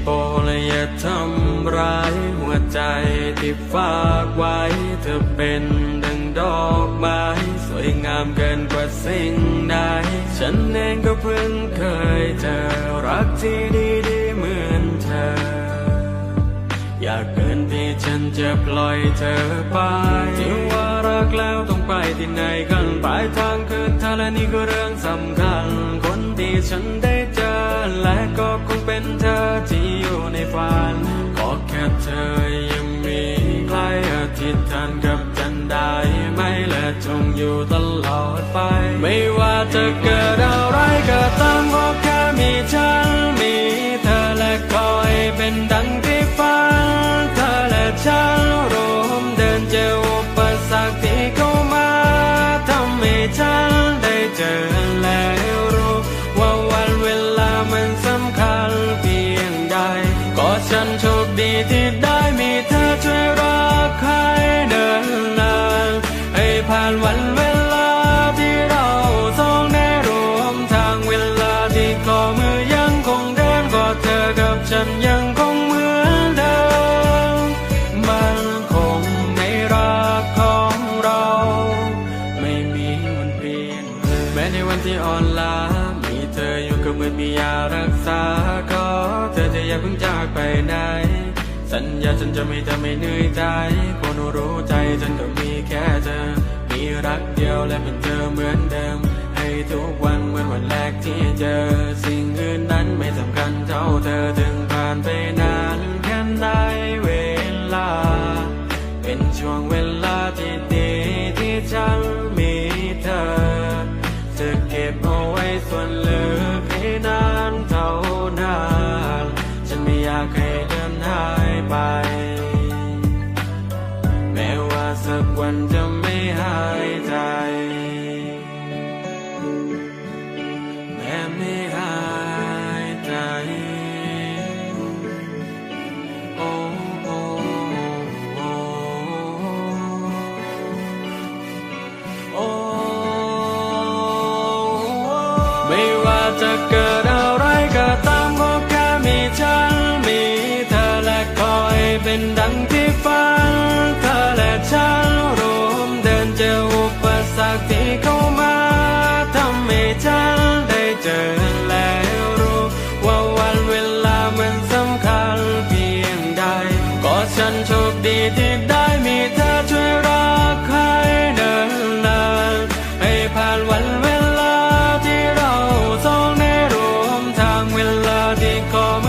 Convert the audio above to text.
โปรดอย่าทำร้ายหัวใจที่ฝากไว้ เธอเป็นดังดอกไม้ สวยงามเกินกว่าสิ่งใด ฉันเองก็เพิ่งเคยเจอรักที่ดีดีเหมือนเธอ อยากเกินที่ฉันจะปล่อยเธอไปที่ว่ารักแล้วต้องไปที่ไหนกันปลายทางคือเธอและนี่คือเรื่องสำคัญ ฉันได้เจอ และก็คงเป็นเธอที่อยู่ในฝันขอแค่เธอยังมีใครอธิษฐานกับฉันได้ไหมและจงอยู่ตลอดไป ไม่ว่าจะเกิดอะไรก็ตามขอแค่มีฉันมีเธอและคอยเป็นดัง ชคดีที่ได้มีเธอช่วยรักให้เดินนานให้ผ่านวันเวลาที่เราสองได้ร่วมทางเวลาที่ข้อมือยังคงเดินก็เธอกับฉันยังคงเหมือนเดิมมันคงในรักของเรา ไม่มีวันเปลี่ยนเลยแม้ในวันที่อ่อนล้า เธออยู่ก็เหมือนมียารักษาก็เธอจะอย่าเพิ่งจากไปไหน สัญญาฉันจะไม่ทำให้เหนื่อยใจคนรู้ใจฉันก็มีแค่เธอ มีรักเดียวและเป็นเธอเหมือนเดิม ให้ทุกวันเหมือนวันแรกที่เจอ สิ่งอื่นนั้นไม่สำคัญเท่าเธอถึงผ่านไปนานแค่ไหนเวลา เป็นช่วงเวลา ฉันไม่อยากให้เดินหายไป แม้ว่าสักวันจะไม่หายใจ แม้ไม่หายใจ โอ้โอ้โอ้โอ้ไม่ว่าจะเกิด call